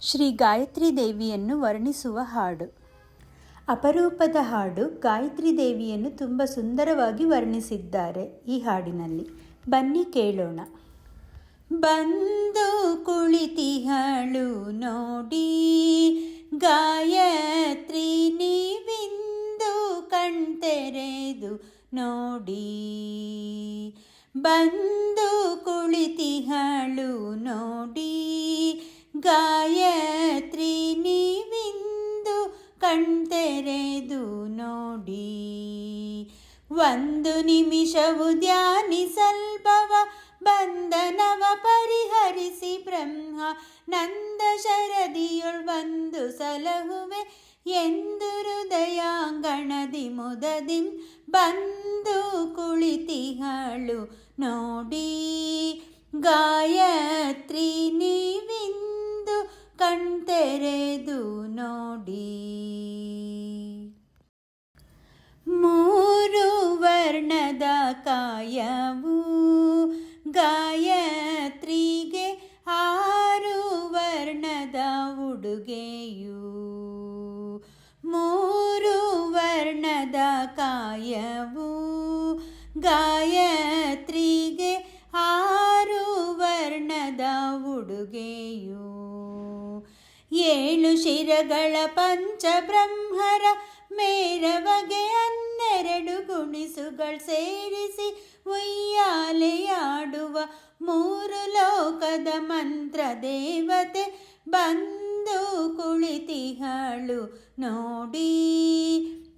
ಶ್ರೀ ಗಾಯತ್ರಿ ದೇವಿಯನ್ನು ವರ್ಣಿಸುವ ಹಾಡು. ಅಪರೂಪದ ಹಾಡು ಗಾಯತ್ರಿ ದೇವಿಯನ್ನು ತುಂಬ ಸುಂದರವಾಗಿ ವರ್ಣಿಸಿದ್ದಾರೆ ಈ ಹಾಡಿನಲ್ಲಿ. ಬನ್ನಿ ಕೇಳೋಣ. ಬಂದು ಕುಳಿತಿಹಳು ನೋಡಿ, ಗಾಯತ್ರಿ ನೀವಿಂದು ಕಣ್ತೆರೆದು ನೋಡಿ. ಬಂದು ಕುಳಿತಿಹಳು ನೋಡಿ ಒಂದು ನಿಮಿಷವು ಧ್ಯಾನಿಸಲ್ಪವ, ಬಂಧನವ ಪರಿಹರಿಸಿ ಬ್ರಹ್ಮ ನಂದ ಶರದಿಯೊಳ್ ಬಂದು ಸಲಹುವೆ, ಎಂದು ಹೃದಯಾಂಗಣದಿ ಮುದದಿ ಬಂದು ಕುಳಿತಿಹಳು ನೋಡಿ. ಗಾಯತ್ರಿ ನೀವಿಂದು ಕಣ್ತೆರೆದು ಕಾಯವು ಗಾಯತ್ರಿಗೆ ಆರು ವರ್ಣದ ಉಡುಗೆಯು. ಮೂರು ವರ್ಣದ ಕಾಯವು ಗಾಯತ್ರಿಗೆ ಆರು ವರ್ಣದ ಉಡುಗೆಯು. ಏಳು ಶಿರಗಳ ಪಂಚಬ್ರಹ್ಮರ ಮೇರವಗೆ ಹನ್ನೆರಡು ಗುಣಿಸುಗಳು ಸೇರಿಸಿ ಉಯ್ಯಾಲೆಯಾಡುವ ಮೂರು ಲೋಕದ ಮಂತ್ರ ದೇವತೆ ಬಂದು ಕುಳಿತಿಹಳು. ನೋಡಿ,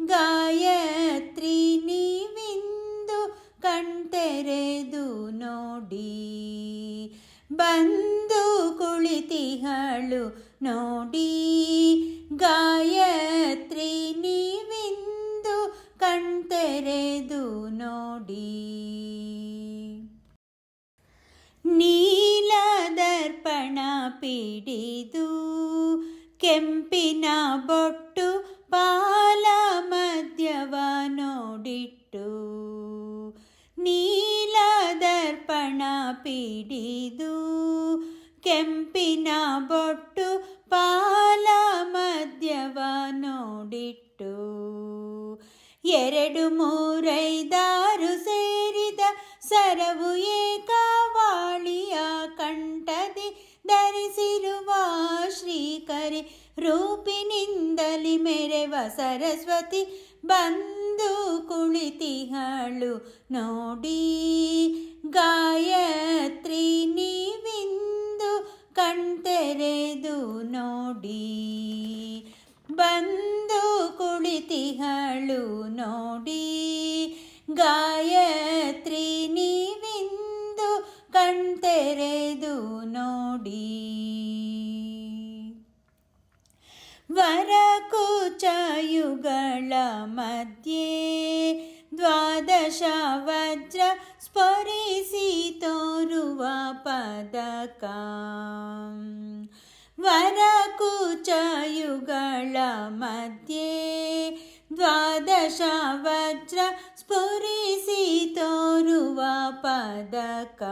ಗಾಯತ್ರಿ ನೀವಿಂದು ಕಣ್ತೆರೆದು ನೋಡಿ, ಬಂದು ಕುಳಿತಿಹಳು. ನೋಡಿ, ಗಾಯತ್ರಿ ನೀವಿಂದು ಕಣ್ತೆರೆದು ನೋಡಿ. ನೀಲ ದರ್ಪಣ ಪಿಡಿದು ಕೆಂಪಿನ ಬೊಟ್ಟು ಪಾಲ ಮಧ್ಯವ ನೋಡಿಟ್ಟು. ನೀಲದರ್ಪಣ ಪಿಡಿದು ಕೆಂಪಿನ ಬೊಟ್ಟು ಪಾಲ ಮಧ್ಯವ ನೋಡಿಟ್ಟು. ಎರಡು ಮೂರೈದಾರು ಸೇರಿದ ಸರವು ಏಕವಾಳಿಯ ಕಂಠದಿ ಧರಿಸಿರುವ ಶ್ರೀಕರಿ ರೂಪಿನಿಂದಲಿ ಮೆರೆವ ಸರಸ್ವತಿ ಬಂದು ಕುಳಿತಿಹಳು. ನೋಡಿ, ಗಾಯತ್ರಿ ನೀವಿಂದು ಕಣ್ತೆರೆದು ನೋಡಿ. ಬಂದು ಕುಳಿತಿಹಳು ನೋಡಿ. ಗಾಯತ್ರಿ ನೀವಿಂದು ಕಣ್ತೆರೆದು ನೋಡಿ. ವರಕುಚಯುಗಳ ಮಧ್ಯೆ ದ್ವಾದಶ ವಜ್ರ ಸ್ಫರಿಸಿ ತೋರುವ ಪದಕ. ವರಕುಚಯುಗಳ ಮಧ್ಯೆ ದ್ವಾದಶ ವಜ್ರ ಸ್ಫುರಿಸಿ ತೋರುವ ಪದಕ.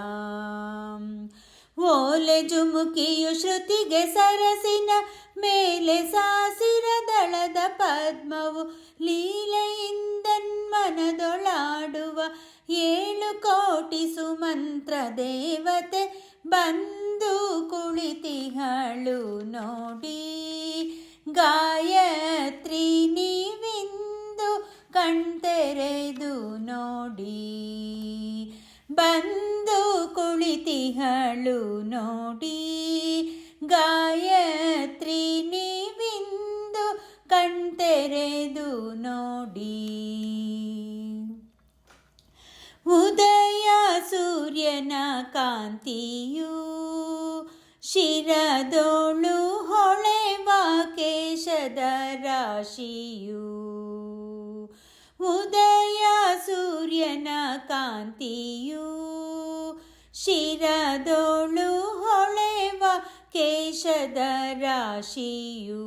ಓಲೆ ಜುಮುಕಿಯು ಶ್ರುತಿಗೆ ಸರಸಿನ ಮೇಲೆ ಸಾಸಿರ ದಳದ ಪದ್ಮವು ಲೀಲೆಯಿಂದನ್ಮನದೊಳಾಡುವ ಏಳು ಕೋಟಿ ಸುಮಂತ್ರ ದೇವತೆ ಬಂದು ಕುಳಿತಿಹಳು ನೋಡಿ. ಗಾಯತ್ರಿ ನೀವಿಂದು ಕಣ್ತೆರೆದು ನೋಡಿ, ಬಂದು ಕುಳಿತಿಹಳು ನೋಡಿ, ಗಾಯತ್ರಿ ನೀವಿಂದು ಕಣ್ತೆರೆದು ನೋಡಿ. ಉದಯ ಸೂರ್ಯನ ಕಾಂತಿಯು ಶಿರದೋಳು ಹೊಳೆವ ಕೇಶದ ರಾಶಿಯು ಸೂರ್ಯನ ಕಾಂತಿಯು ಶಿರದೋಳು ಹೊಳೆವ ಕೇಶದ ರಾಶಿಯು.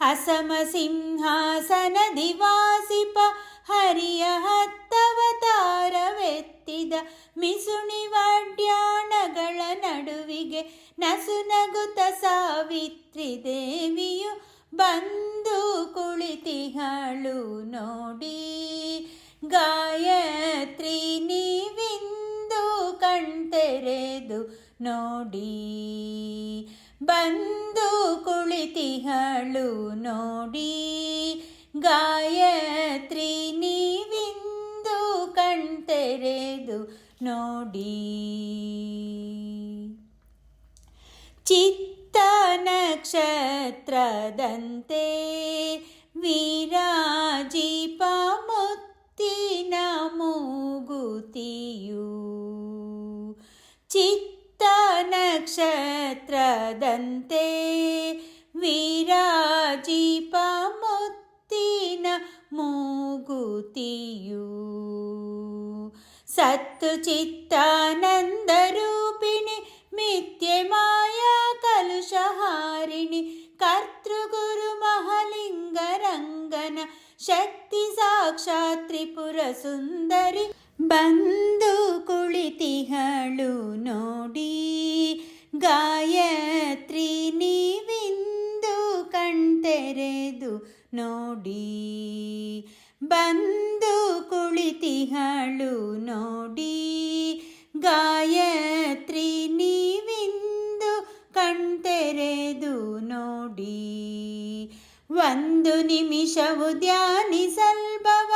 ಅಸಮ ಸಿಂಹಾಸನ ದಿವಾಸಿಪ ಹರಿಯ ಹತ್ತವತಾರವೆತ್ತಿದ ಮಿಸುಣಿ ವಡ್ಯಾಣಗಳ ನಡುವಿಗೆ ನಸುನಗುತ ಸಾವಿತ್ರಿ ದೇವಿಯು ಬಂದು ಕುಳಿತಿಹಳು ನೋಡಿ. ಗಾಯತ್ರಿ ನೀವಿಂದು ಕಣ್ತೆರೆದು ನೋಡಿ. ಬಂದು ಕುಳಿತಿಹಳು ನೋಡಿ. ಗಾಯತ್ರಿ ನೀವಿಂದು ಕಣ್ತೆರೆದು ನೋಡಿ. ಚಿತ್ತ नक्षत्रदन्ते दन्ते वीराजिपामुत्तिन मूगुतियू चित्तानक्षत्र दन्ते मूगुतियु सत् चित्तानन्दरूपिणि मिथ्यमा ಶಕ್ತಿ ಸಾಕ್ಷಾತ್ ತ್ರಿಪುರ ಸುಂದರಿ ಬಂದು ಕುಳಿತಿಹಳು ನೋಡಿ. ಗಾಯತ್ರಿ ನೀವಿಂದು ಕಣ್ತೆರೆದು ನೋಡಿ. ಬಂದು ಕುಳಿತಿಹಳು ನೋಡಿ. ಗಾಯತ್ರಿ ನೀವಿಂದು ಕಣ್ತೆರೆದು ನೋಡಿ. ಒಂದು ನಿಮಿಷವು ಧ್ಯಾನಿಸಲ್ಬವ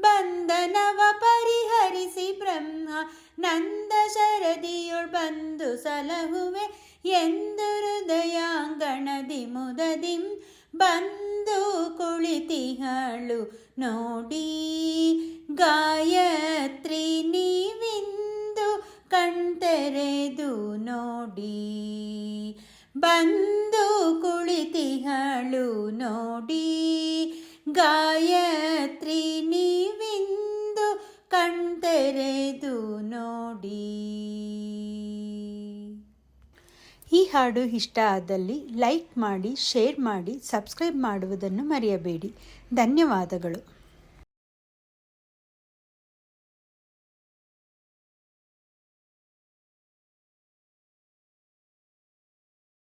ಬಂಧನವ ಪರಿಹರಿಸಿ ಬ್ರಹ್ಮ, ನಂದ ಶರದಿಯೊಳ್ ಬಂದು ಸಲಹುವೆ, ಎಂದು ಹೃದಯಾಂಗಣದಿ ಮುದದಿಂ ಬಂದು ಕುಳಿತಿಹಳು ನೋಡಿ. ಗಾಯತ್ರಿ ನೀವಿಂದು ಕಣ್ತೆರೆದು ನೋಡಿ. ಬಂದು ಕುಳಿತಿಹಳು ನೋಡಿ. ಗಾಯತ್ರಿ ನೀವಿಂದು ಕಣ್ತೆರೆದು ನೋಡಿ. ಈ ಹಾಡು ಇಷ್ಟ ಆದಲ್ಲಿ ಲೈಕ್ ಮಾಡಿ, ಶೇರ್ ಮಾಡಿ, ಸಬ್ಸ್ಕ್ರೈಬ್ ಮಾಡುವುದನ್ನು ಮರೆಯಬೇಡಿ. ಧನ್ಯವಾದಗಳು.